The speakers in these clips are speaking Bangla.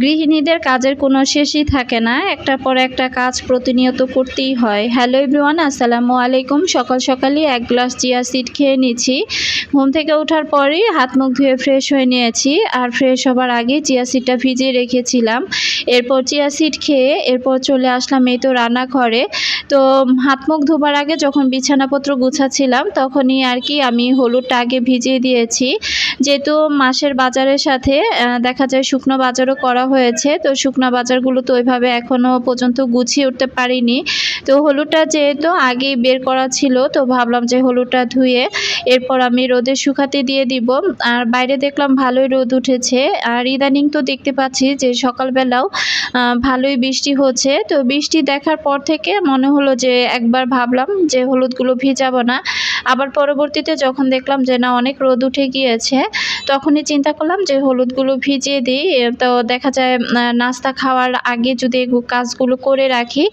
গৃহিণীদের কাজের কোনো শেষই থাকে না। একটার পর একটা কাজ প্রতিনিয়ত করতেই হয়। হ্যালো এভরিওয়ান, আসসালামু আলাইকুম। সকাল সকালই এক গ্লাস চিয়া সিড খেয়ে নিচ্ছি ঘুম থেকে ওঠার পরেই হাত মুখ ধুয়ে ফ্রেশ হয়ে নিয়েছি আর ফ্রেশ হবার আগে চিয়া সিডটা ভিজিয়ে রেখেছিলাম। এরপর চিয়া সিড খেয়ে এরপর চলে আসলাম এই তো রান্নাঘরে। তো হাত মুখ ধোবার আগে যখন বিছানাপত্র গুছাচ্ছিলাম তখনই আর কি আমি হলুদটা আগে ভিজিয়ে দিয়েছি। যেহেতু মাসের বাজারের সাথে দেখা যায় শুকনো বাজারও করা হয়েছে। তো শুকনো বাজারগুলো তো ওইভাবে এখনও পর্যন্ত গুছিয়ে উঠতে পারিনি। তো হলুদটা যেহেতু আগেই বের করা ছিল, তো ভাবলাম যে হলুদটা ধুয়ে এরপর আমি রোদে শুকাতে দিয়ে দিব। আর বাইরে দেখলাম ভালোই রোদ উঠেছে। আর ইদানিং তো দেখতে পাচ্ছি যে সকালবেলাও ভালোই বৃষ্টি হচ্ছে। তো বৃষ্টি দেখার পর থেকে মনে হলো যে একবার ভাবলাম যে হলুদগুলো ভিজাবো না। আবার পরবর্তীতে যখন দেখলাম যে না, অনেক রোদ উঠে গিয়েছে, তখনই চিন্তা করলাম যে হলুদগুলো ভিজিয়ে দিই। তো দেখা যায় নাস্তা খাওয়ার আগে যদি কাজগুলো করে রাখি,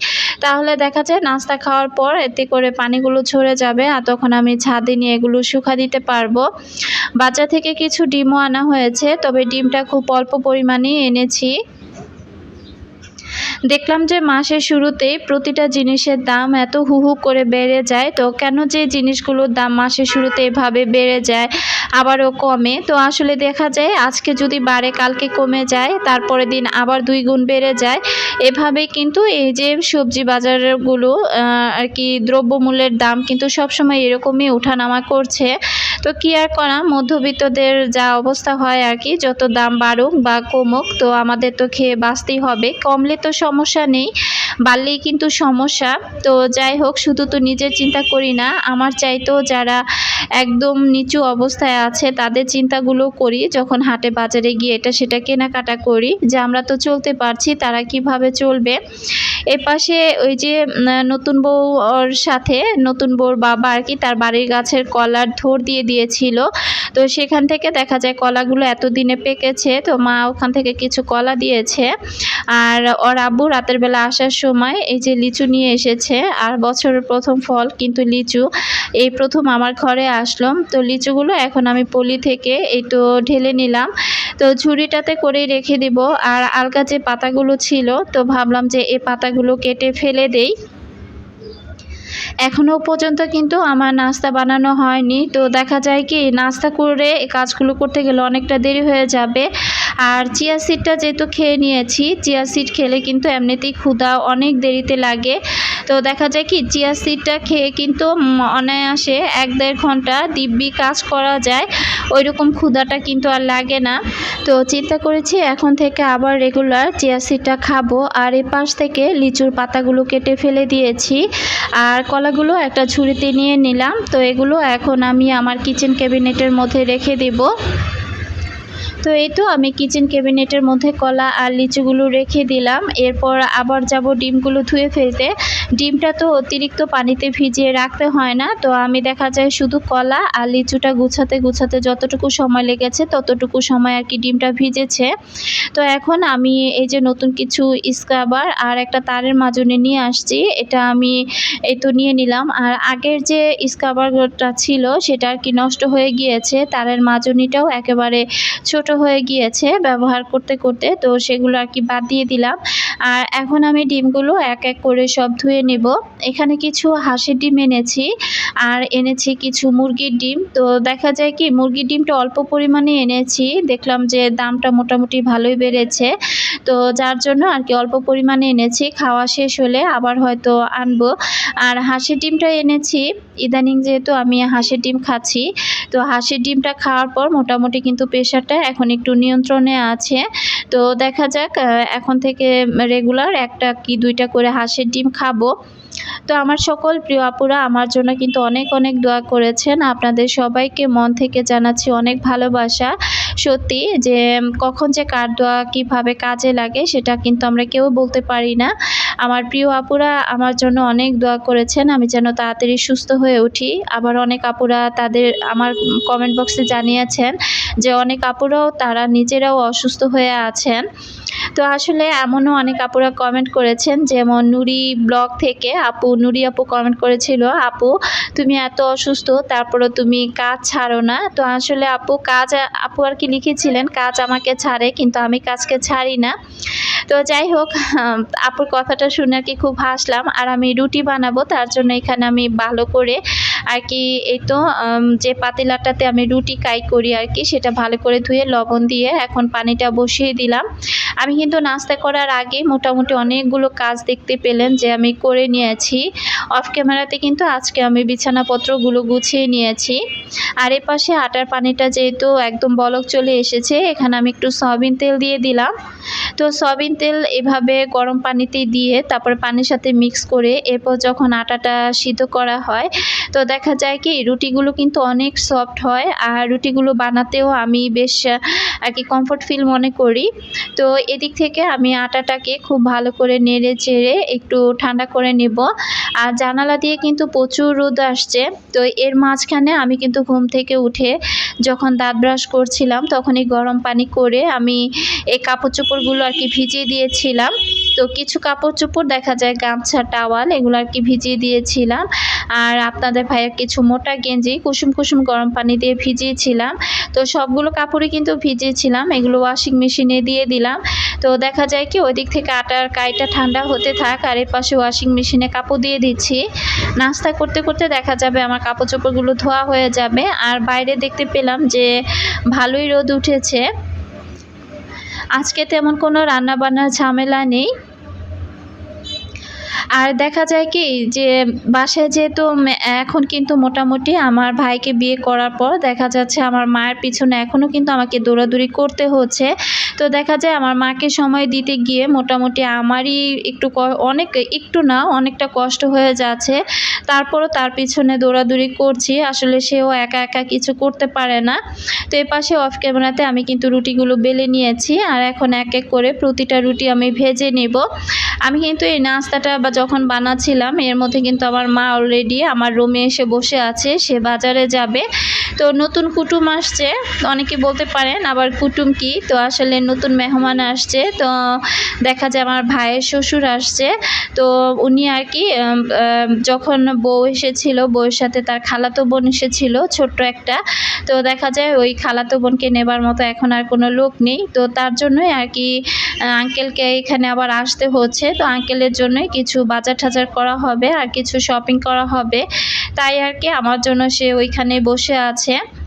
তাহলে দেখা যায় নাস্তা খাওয়ার পর এতে করে পানিগুলো ঝরে যাবে আর তখন আমি ছাদে নিয়ে এগুলো শুকা দিতে পারব। বাজার থেকে কিছু ডিমও আনা হয়েছে, তবে ডিমটা খুব অল্প পরিমাণেই এনেছি। দেখলাম যে মাসের শুরুতেই প্রতিটা জিনিসের দাম এত হু হু করে বেড়ে যায়, তো কেন যে জিনিসগুলোর দাম মাসের শুরুতে এভাবে বেড়ে যায়, আবারও কমে। তো আসলে দেখা যায়, আজকে যদি বাড়ে, কালকে কমে যায়, তারপরের দিন আবার দুই গুণ বেড়ে যায়। এভাবেই কিন্তু এই যে সবজি বাজারগুলো আর কি দ্রব্যমূল্যের দাম কিন্তু সবসময় এরকমই ওঠানামা করছে। তো কি আর করা, মধ্যবিত্তদের যা অবস্থা হয় আর কি, যত দাম বাড়ুক বা কমুক, তো আমাদের তো খেয়ে বাঁচতেই হবে। কমলে তো সমস্যা নেই, বাড়লেই কিন্তু সমস্যা। তো যাই হোক, শুধু তো নিজের চিন্তা করি না, আমার চাইতেও যারা একদম নিচু অবস্থায় আছে, তাদের চিন্তাগুলো করি, যখন হাটে বাজারে গিয়ে এটা সেটা কেনাকাটা করি, যে আমরা তো চলতে পারছি, তারা কীভাবে চলবে। এ পাশে ওই যে নতুন বউ ওর সাথে, নতুন বউর বাবা আর কি, তার বাড়ির গাছের কলার থোর দিয়ে দিয়েছিল। তো সেখান থেকে দেখা যায় কলাগুলো এতদিনে পেকেছে, তো মা ওখান থেকে কিছু কলা দিয়েছে। আর ওর আব্বু রাতের বেলা আসার সময় এই যে লিচু নিয়ে এসেছে, আর বছরের প্রথম ফল কিন্তু লিচু। এই প্রথম আমার ঘরে আসলাম তো লিচুগুলো এখন আমি পলি থেকে এই তো ঢেলে নিলাম। তো ঝুড়িটাতে করেই রেখে দিব। আর আলগা যে পাতাগুলো ছিল, তো ভাবলাম যে এই পাতাগুলো কেটে ফেলে দেই। এখনও পর্যন্ত কিন্তু আমার নাস্তা বানানো হয়নি। তো দেখা যায় কি, নাস্তা করে কাজগুলো করতে গেলে অনেকটা দেরি হয়ে যাবে। আর চিয়া সিডটা যেহেতু খেয়ে নিয়েছি, চিয়া সিড খেলে কিন্তু এমনিতেই ক্ষুধা অনেক দেরিতে লাগে। তো দেখা যায় কি, চিয়া সিডটা খেয়ে কিন্তু অনায়াসে এক দেড় ঘণ্টা দিব্যি কাজ করা যায়। ওই রকম ক্ষুধাটা কিন্তু আর লাগে না। তো চিন্তা করেছি এখন থেকে আবার রেগুলার চিয়া সিডটা খাব। আর এ পাশ থেকে লিচুর পাতাগুলো কেটে ফেলে দিয়েছি। আর কলাগুলো একটা ছুরিতে নিয়ে নিলাম। তো এগুলো এখন আমি আমার কিচেন ক্যাবিনেটের মধ্যে রেখে দেবো। তো এই তো আমি কিচেন ক্যাবিনেটের মধ্যে কলা আর লিচুগুলো রেখে দিলাম। এরপর আবার যাব ডিমগুলো ধুয়ে ফেলতে। ডিমটা তো অতিরিক্ত পানিতে ভিজিয়ে রাখতে হয় না। তো আমি দেখা যায় শুধু কলা আর লিচুটা গুছাতে গুছাতে যতটুকু সময় লেগেছে ততটুকু সময় আর কি ডিমটা ভিজেছে। তো এখন আমি এই যে নতুন কিছু স্ক্রাবার আর একটা তারের মাজনে নিয়ে আসছি। এটা আমি এই তো নিয়ে নিলাম। আর আগের যে স্ক্রাবারটা ছিল সেটা আর কি নষ্ট হয়ে গিয়েছে। তারের মাজনিটাও একেবারে ছোট হয়ে গিয়েছে ব্যবহার করতে করতে, তো সেগুলো আর কি বাদ দিয়ে দিলাম। আর এখন আমি ডিমগুলো এক এক করে সব ধুয়ে নেব। এখানে কিছু হাঁসের ডিম এনেছি আর এনেছি কিছু মুরগির ডিম। তো দেখা যায় কি, মুরগির ডিমটা অল্প পরিমাণে এনেছি। দেখলাম যে দামটা মোটামুটি ভালোই বেড়েছে। তো যার জন্য আর কি অল্প পরিমাণে এনেছি। খাওয়া শেষ হলে আবার হয়তো আনব। আর হাঁসের ডিমটা এনেছি। ইদানিং যেহেতু আমি হাঁসের ডিম খাচ্ছি, তো হাঁসের ডিমটা খাওয়ার পর মোটামুটি কিন্তু প্রেশারটা এখন একটু নিয়ন্ত্রণে আছে। তো দেখা যাক এখন থেকে রেগুলার একটা কি দুইটা করে হাঁসের ডিম খাব। তো আমার সকল প্রিয় আপুরা, আমার জন্য কিন্তু অনেক অনেক দোয়া করেছেন। আপনাদের সবাইকে মন থেকে জানাচ্ছি অনেক ভালোবাসা। সত্যি যে কখন যে কার দোয়া কীভাবে কাজে লাগে সেটা কিন্তু আমরা কেউ বলতে পারি না। আমার প্রিয় আপুরা, আমার জন্য অনেক দোয়া করেছেন। আমি যেন তাড়াতাড়ি সুস্থ হয়ে উঠি। আবার অনেক আপুরা তাদের আমার কমেন্ট বক্সে জানিয়েছেন যে অনেক আপুরাও তারা নিজেরাও অসুস্থ হয়ে আছেন। তো আসলে এমনও অনেক আপুরা কমেন্ট করেছেন, যেমন নুরি ব্লগ থেকে আপু, নুরি আপু কমেন্ট করেছিল, আপু, তুমি এত অসুস্থ তারপরে তুমি কাজ ছাড়ো না। তো আসলে আপু, কাজ, আপু আর কি লিখেছিলেন, কাজ আমাকে ছাড়ে, কিন্তু আমি কাজকে ছাড়ি না। তো যাই হোক আপুর কথাটা শুনে আর কি খুব হাসলাম। আর আমি রুটি বানাবো, তার জন্য এখানে আমি ভালো করে আর কি এই তো যে পাতিলাটাতে আমি রুটি কাই করি আর কি, সেটা ভালো করে ধুয়ে লবণ দিয়ে এখন পানিটা বসিয়ে দিলাম। আমি কিন্তু নাস্তা করার আগে মোটামুটি অনেকগুলো কাজ দেখতে পেলেন যে আমি করে নিয়েছি। অফ ক্যামেরাতে কিন্তু আজকে আমি বিছানাপত্রগুলো গুছিয়ে নিয়েছি। আর এ পাশে আটার পানিটা যেহেতু একদম বলক চলে এসেছে, এখানে আমি একটু সয়াবিন তেল দিয়ে দিলাম। তো সয়াবিন তেল এভাবে গরম পানিতে দিয়ে তারপর পানির সাথে মিক্স করে এরপর যখন আটাটা সিদ্ধ করা হয়, তো দেখা যায় কি রুটিগুলো কিন্তু অনেক সফট হয় আর রুটিগুলো বানাতেও আমি বেশ, আর কি কমফোর্ট ফিল মনে করি। তো এদিক থেকে আমি আটাটাকে খুব ভালো করে নেড়ে চেড়ে একটু ঠান্ডা করে নেব। আর জানালা দিয়ে কিন্তু প্রচুর রোদ আসছে। তো এর মাঝখানে আমি কিন্তু ঘুম থেকে উঠে যখন দাঁত ব্রাশ করছিলাম, তখনই গরম পানি করে আমি এই কাপড় চোপড়গুলো আর কি ভিজিয়ে দিয়েছিলাম। তো কিছু কাপড় চোপড় দেখা যায়, গামছা, টাওয়াল এগুলো আর কি ভিজিয়ে দিয়েছিলাম। আর আপনাদের ভাইয়ের কিছু মোটা গেঞ্জি কুসুম কুসুম গরম পানি দিয়ে ভিজিয়েছিলাম। তো সবগুলো কাপড়ই কিন্তু ভিজিয়েছিলাম, এগুলো ওয়াশিং মেশিনে দিয়ে দিলাম। তো দেখা যায় কি ওই দিক থেকে আটার কাইটা ঠান্ডা হতে থাক আর এর পাশে ওয়াশিং মেশিনে কাপড় দিয়ে দিচ্ছি। নাস্তা করতে করতে দেখা যাবে আমার কাপড় চোপড়গুলো ধোয়া হয়ে যাবে। আর বাইরে দেখতে পেলাম যে ভালোই রোদ উঠেছে। আজকে তেমন কোনো রান্নাবান্নার ঝামেলা নেই। আর দেখা যায় কি, যে বাসায় যেহেতু এখন কিন্তু মোটামুটি আমার ভাইকে বিয়ে করার পর দেখা যাচ্ছে আমার মায়ের পিছনে এখনও কিন্তু আমাকে দৌড়াদৌড়ি করতে হচ্ছে। তো দেখা যায় আমার মাকে সময় দিতে গিয়ে মোটামুটি আমারই একটু অনেক, একটু না, অনেকটা কষ্ট হয়ে যাচ্ছে। তারপরও তার পিছনে দৌড়াদৌড়ি করছি, আসলে সেও একা একা কিছু করতে পারে না। তো এ পাশে অফ ক্যামেরাতে আমি কিন্তু রুটিগুলো বেলে নিয়েছি, আর এখন এক এক করে প্রতিটা রুটি আমি ভেজে নেব। আমি কিন্তু এই নাস্তাটা বা যখন বানাচ্ছিলাম, এর মধ্যে কিন্তু আমার মা অলরেডি আমার রুমে এসে বসে আছে, সে বাজারে যাবে। তো নতুন কুটুম আসছে। অনেকে বলতে পারেন, আবার কুটুম কি? তো আসলে নতুন মেহমান আসছে। তো দেখা যায় আমার ভাইয়ের শ্বশুর আসছে। তো উনি আর কি যখন বউ এসেছিল, বউয়ের সাথে তার খালাতো বোন এসেছিল, ছোট্ট একটা। তো দেখা যায় ওই খালাতো বোনকে নেবার মতো এখন আর কোনো লোক নেই। তো তার জন্যই আর কি আঙ্কেলকে এখানে আবার আসতে হচ্ছে। তো আঙ্কেলের জন্যই কিছু বাজার টাজার করা হবে আর কিছু শপিং করা হবে। তাই আর কি, আমার জন্য সে ওইখানে বসে আছে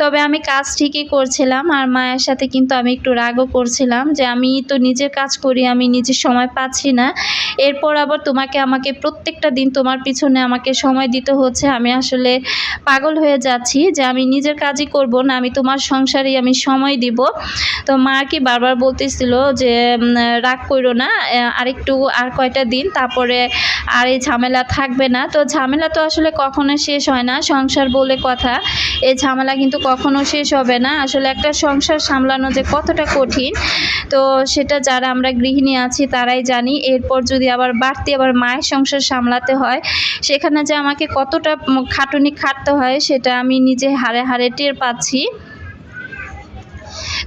তবে আমি কাজ ঠিকই করছিলাম আর মায়ের সাথে কিন্তু আমি একটু রাগও করছিলাম যে আমি তো নিজের কাজ করি, আমি নিজের সময় পাচ্ছি না। এরপর আবার তোমাকে আমাকে প্রত্যেকটা দিন তোমার পিছনে আমাকে সময় দিতে হচ্ছে। আমি আসলে পাগল হয়ে যাচ্ছি যে আমি নিজের কাজই করব না, আমি তোমার সংসারেই আমি সময় দিব। তো মা কি বারবার বলতেছিল যে রাগ করো না আরেকটু, আর কয়টা দিন, তারপরে আর এই ঝামেলা থাকবে না। তো ঝামেলা তো আসলে কখনো শেষ হয় না, সংসার বলে কথা। এই ঝামেলা কিন্তু কখনো শেষ হবে না। আসলে একটা সংসার সামলানো যে কতটা কঠিন, তো সেটা যারা আমরা গৃহিণী আছি তারাই জানি। এরপর যদি আবার বাড়তি আবার মায়ের সংসার সামলাতে হয়, সেখানে যে আমাকে কতটা খাটুনি খাটতে হয়, সেটা আমি নিজে হারে হারে টের পাচ্ছি।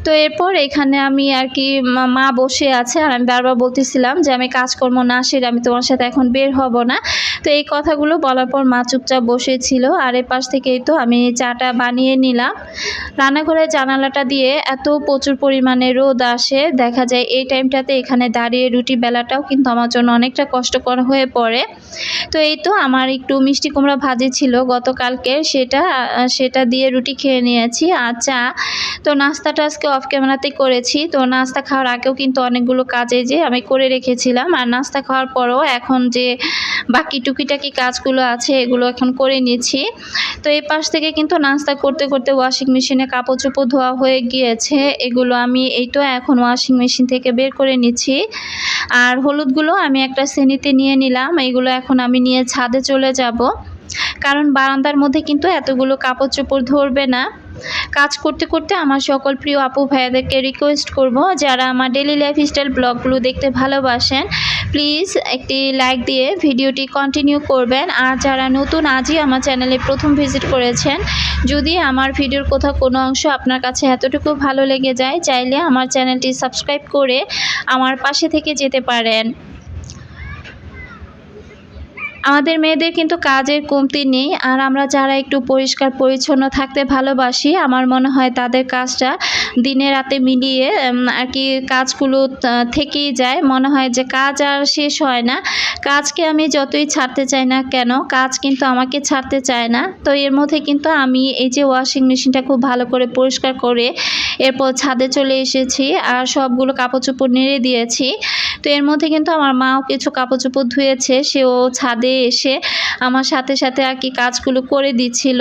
তো এরপর এখানে আমি আর কি মা- বসে আছে আর আমি বারবার বলতেছিলাম যে আমি কাজকর্ম না সেরে আমি তোমার সাথে এখন বের হব না। তো এই কথাগুলো বলার পর মা চুপচাপ বসেছিল আর এ পাশ থেকেই তো আমি চাটা বানিয়ে নিলাম। রান্নাঘরের জানালাটা দিয়ে এত প্রচুর পরিমাণে রোদ আসে, দেখা যায় এই টাইমটাতে এখানে দাঁড়িয়ে রুটি বেলাটাও কিন্তু আমার জন্য অনেকটা কষ্টকর হয়ে পড়ে। তো এই তো আমার একটু মিষ্টি কুমড়া ভাজি ছিল গতকালকে সেটা সেটা দিয়ে রুটি খেয়ে নিয়েছি আর চা। তো নাস্তাটা আজকে অফ ক্যামেরাতেই করেছি। তো নাস্তা খাওয়ার আগেও কিন্তু অনেকগুলো কাজে যে আমি করে রেখেছিলাম। আর নাস্তা খাওয়ার পরও এখন যে বাকি টুকিটাকি কাজগুলো আছে, এগুলো এখন করে নিয়েছি তো এই পাশ থেকে কিন্তু নাস্তা করতে করতে ওয়াশিং মেশিনে কাপড় চোপড় ধোয়া হয়ে গিয়েছে। এগুলো আমি এই তো এখন ওয়াশিং মেশিন থেকে বের করে নিচ্ছি। আর হলুদগুলো আমি একটা শ্রেণীতে নিয়ে নিলাম। এগুলো এখন আমি নিয়ে ছাদে চলে যাব। কারণ বারান্দার মধ্যে কিন্তু এতগুলো কাপড় চোপড় ধরবে না। কাজ করতে করতে আমার সকল প্রিয় আপু ভাইয়াদেরকে রিকোয়েস্ট করব যারা আমার ডেলি লাইফ স্টাইল ব্লগগুলো দেখতে ভালোবাসেন প্লিজ একটি লাইক দিয়ে ভিডিওটি কন্টিনিউ করবেন। আর যারা নতুন আজই আমার চ্যানেলে প্রথম ভিজিট করেছেন, যদি আমার ভিডিওর কোথাও কোনো অংশ আপনার কাছে এতটুকু ভালো লেগে যায়, চাইলে আমার চ্যানেলটি সাবস্ক্রাইব করে আমার পাশে থেকে যেতে পারেন। আমাদের মেয়েদের কিন্তু কাজের কমতি নেই, আর আমরা যারা একটু পরিষ্কার, পরিচ্ছন্ন থাকতে ভালোবাসি, আমার মনে হয় তাদের কাজটা দিনে রাতে মিলিয়ে আর কি কাজগুলো থেকেই যায়। মনে হয় যে কাজ আর শেষ হয় না। কাজকে আমি যতই ছাড়তে চাই না কেন, কাজ কিন্তু আমাকে ছাড়তে চায় না। তো এর মধ্যে কিন্তু আমি এই যে ওয়াশিং মেশিনটা খুব ভালো করে পরিষ্কার করে এরপর ছাদে চলে এসেছি আর সবগুলো কাপড় চোপড় নেড়ে দিয়েছি। তো এর মধ্যে কিন্তু আমার মাও কিছু কাপড় চোপড় ধুয়েছে, সেও ছাদে এসে আমার সাথে সাথে আর কি কাজগুলো করে দিচ্ছিল।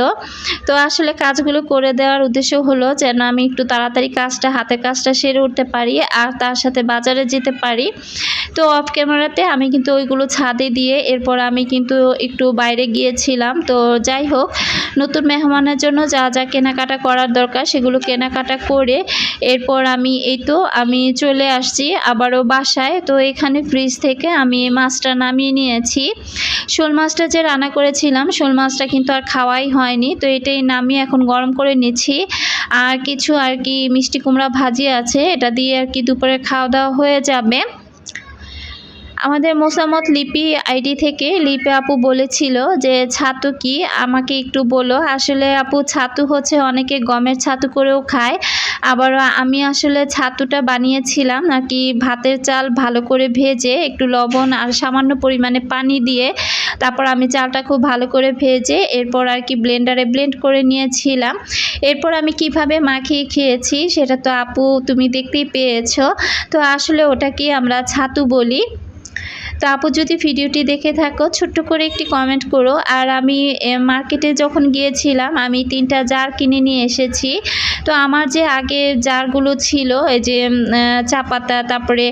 তো আসলে কাজগুলো করে দেওয়ার উদ্দেশ্য হলো যেন আমি একটু তাড়াতাড়ি কাজটা হাতে কাজটা সেরে উঠতে পারি আর তার সাথে বাজারে যেতে পারি। তো অফ ক্যামেরাতে আমি কিন্তু ওইগুলো ছাদে দিয়ে এরপর আমি কিন্তু একটু বাইরে গিয়েছিলাম। তো যাই হোক, নতুন মেহমানের জন্য যা যা কেনাকাটা করার দরকার সেগুলো কেনাকাটা করে এরপর আমি এই তো আমি চলে আসছি আবারও বাসায়। তো এখানে ফ্রিজ থেকে আমি মাছটা নামিয়ে নিয়েছি। শোল মাছটা যে রান্না করেছিলাম, শোল মাছটা কিন্তু আর খাওয়াই হয়নি। তো এটাই নামিয়ে এখন গরম করে নিচ্ছি। আর কিছু আর কি মিষ্টি কুমড়া ভাজি আছে, এটা দিয়ে আর কি দুপুরে খাওয়া দাওয়া হয়ে যাবে। আমাদের মোসামত লিপি আইডি থেকে, লিপি আপু বলেছিল যে, ছাতু কি? আমাকে একটু বলো। আসলে আপু ছাতু হচ্ছে অনেকে গমের ছাতু করেও খায়। আবার আমি আসলে ছাতুটা বানিয়েছিলাম নাকি ভাতের চাল ভালো করে ভেজে একটু লবণ আর সামান্য পরিমাণে পানি দিয়ে তারপর আমি চালটা খুব ভালো করে ভেজে এরপর আর কি ব্লেন্ডারে ব্লেন্ড করে নিয়েছিলাম। এরপর আমি কীভাবে মাখিয়ে খেয়েছি সেটা তো আপু, তুমি দেখতেই পেয়েছ। তো আসলে ওটাকে আমরা ছাতু বলি। তো আপু, যদি ভিডিওটি দেখে থাকো, ছোট্ট করে একটি কমেন্ট করো। আর আমি মার্কেটে যখন গিয়েছিলাম, আমি তিনটা জার কিনে নিয়ে এসেছি। তো আমার যে আগে জারগুলো ছিল, এই যে চা পাতা, তারপরে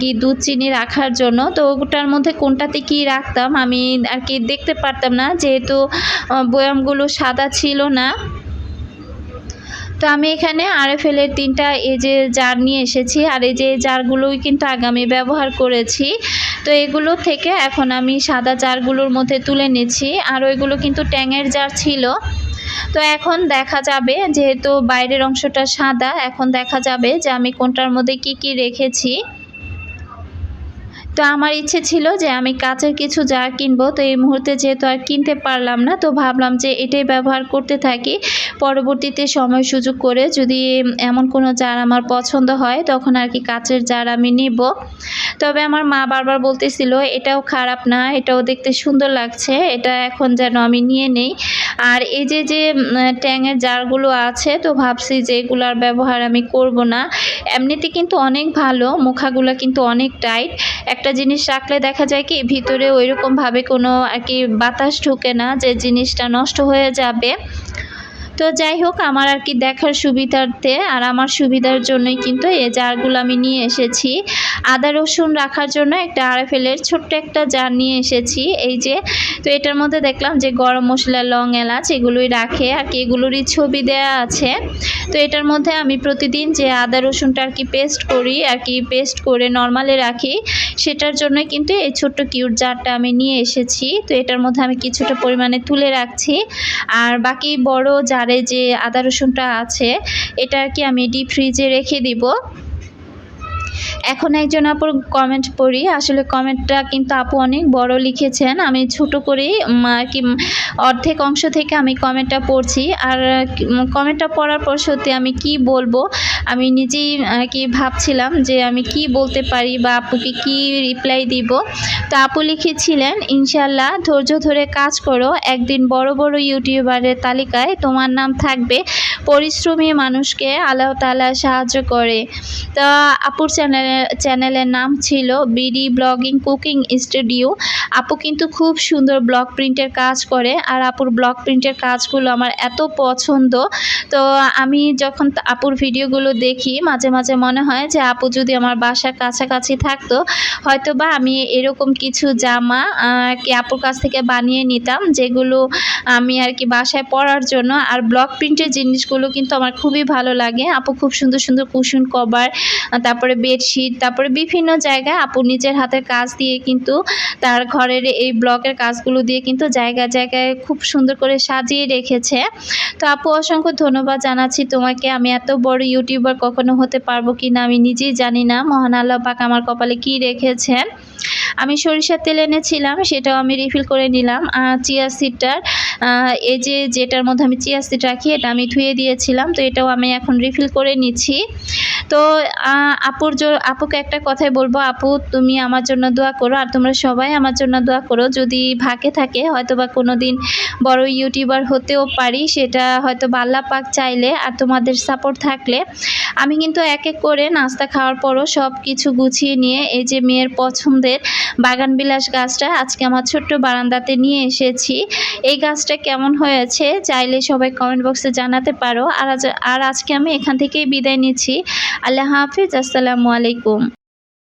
কি দুধ চিনি রাখার জন্য, তো ওটার মধ্যে কোনটাতে কি রাখতাম, আমি আর কি দেখতে পারতাম না, যেহেতু বয়ামগুলো সাদা ছিল না। তো আমি এখানে আরএফএলের তিনটা এই যে জার নিয়ে এসেছি আর এই যে জারগুলোই কিন্তু আগামী ব্যবহার করেছি। তো এগুলো থেকে এখন আমি সাদা জারগুলোর মধ্যে তুলে নিচ্ছি আর ওইগুলো কিন্তু ট্যাঙের জার ছিল। তো এখন দেখা যাবে যেহেতু বাইরের অংশটা সাদা, এখন দেখা যাবে যে আমি কোনটার মধ্যে কি কি রেখেছি। তো আমার ইচ্ছে ছিল যে আমি কাচের কিছু জার কিনবো, তো এই মুহূর্তে যেহেতু আর কিনতে পারলাম না, তো ভাবলাম যে এটাই ব্যবহার করতে থাকি। পরবর্তীতে সময় সুযোগ করে যদি এমন কোনো জার আমার পছন্দ হয়, তখন আর কি কাচের জার আমি নিব। তবে আমার মা বারবার বলতেছিল, এটাও খারাপ না, এটাও দেখতে সুন্দর লাগছে, এটা এখন যেন আমি নিয়ে নেই। আর এই যে যে ট্যাংয়ের জারগুলো আছে, তো ভাবছি যে এগুলার ব্যবহার আমি করব না। এমনিতে কিন্তু অনেক ভালো, মুখাগুলো কিন্তু অনেক টাইট। একটা জিনিস রাখলে দেখা যায় কি, ভিতরে ওইরকমভাবে কোনো আর কি বাতাস ঢুকে না, যে জিনিসটা নষ্ট হয়ে যাবে। তো যাই হোক, আমার আর কি দেখার সুবিধার্থে আর আমার সুবিধার জন্যই কিন্তু এই জারগুলো আমি নিয়ে এসেছি। আদা, রসুন রাখার জন্য একটা আরএফএলের ছোট্ট একটা জার নিয়ে এসেছি। এই যে, তো এটার মধ্যে দেখলাম যে গরম মশলা, লং এলাচ এগুলোই রাখে। আর কি এগুলোরই ছবি দেয়া আছে। তো এটার মধ্যে আমি প্রতিদিন যে আদা, রসুনটা আর কি পেস্ট করি, আর কি পেস্ট করে নর্মালে রাখি, সেটার জন্য কিন্তু এই ছোট্ট কিউট জারটা আমি নিয়ে এসেছি। তো এটার মধ্যে আমি কিছুটা পরিমাণে তুলে রাখছি। আর বাকি বড় জারে যে আদা রসুনটা আছে এটা কি আমি ডিপ ফ্রিজে রেখে দিব। এখন একজন আপুর কমেন্ট পড়ি। আসলে কমেন্টটা কিন্তু আপু অনেক বড় লিখেছেন। আমি ছোট করে কি অর্ধেক অংশ থেকে আমি কমেন্টটা পড়ছি। আর কমেন্টটা পড়ার পর সত্যি আমি কি বলব, আমি নিজেই কি, ভাবছিলাম যে আমি কি বলতে পারি বা আপুকে কি রিপ্লাই দিব। তো আপু লিখেছিলেন ইনশাল্লাহ ধৈর্য ধরে কাজ করো। একদিন বড় বড় ইউটিউবারের তালিকায় তোমার নাম থাকবে। পরিশ্রমী মানুষকে আল্লাহ তাআলা সাহায্য করে। তা আপুর চ্যানেলের চ্যানেলের নাম ছিল বিডি ব্লগিং কুকিং স্টুডিও আপু কিন্তু খুব সুন্দর ব্লগ প্রিন্টের কাজ করে, আর আপুর ব্লগ প্রিন্টের কাজগুলো আমার এত পছন্দ। তো আমি যখন আপুর ভিডিওগুলো দেখি, মাঝে মাঝে মনে হয় যে আপু যদি আমার বাসার কাছাকাছি থাকতো হয়তো বা আমি এরকম কিছু জামা কি আপুর কাছ থেকে বানিয়ে নিতাম, যেগুলো আমি আর কি বাসায় পরার জন্য। আর ব্লক প্রিন্টের জিনিসগুলো কিন্তু আমার খুবই ভালো লাগে। আপু খুব সুন্দর সুন্দর কুশন কভার, তারপরে বেডশিট, তারপরে বিভিন্ন জায়গায় আপু নিজের হাতের কাজ দিয়ে কিন্তু তার ঘরের এই ব্লকের কাজগুলো দিয়ে কিন্তু জায়গা জায়গায় খুব সুন্দর করে সাজিয়ে রেখেছে। তো আপু, অসংখ্য ধন্যবাদ জানাচ্ছি তোমাকে। আমি এত বড় ইউটিউবার কখনো হতে পারব কি না আমি নিজেই জানি না। মহান আল্লাহ পাক আমার কপালে কি রেখেছেন। আমি সরিষার তেল এনেছিলাম, সেটাও আমি রিফিল করে নিলাম। চিয়া সিডটার এই যে যেটার মধ্যে আমি চিয়া সিড রাখি, এটা আমি ধুয়ে দিয়েছিলাম, তো এটাও আমি এখন রিফিল করে নিচ্ছি। তো আপুর আপুকে একটা কথাই বলব, আপু, তুমি আমার জন্য দোয়া করো, আর তোমরা সবাই আমার জন্য দোয়া করো। যদি ভাগে থাকে হয়তো বা কোনো দিন বড় ইউটিউবার হতেও পারি, সেটা হয়তো বাল্লা পাক চাইলে, আর তোমাদের সাপোর্ট থাকলে। আমি কিন্তু এক এক করে নাস্তা খাওয়ার পরও সব কিছু গুছিয়ে নিয়ে, এই যে মেয়ের পছন্দের বাগান বিলাস গাছটা আজকে আমার ছোট্ট বারান্দাতে নিয়ে এসেছি। এই গাছটা কেমন হয়েছে চাইলে সবাই কমেন্ট বক্সে জানাতে পারো। আর আজ, আর আজকে আমি এখান থেকেই বিদায় নিচ্ছি। আল্লাহ হাফিজ, আসসালামু আলাইকুম।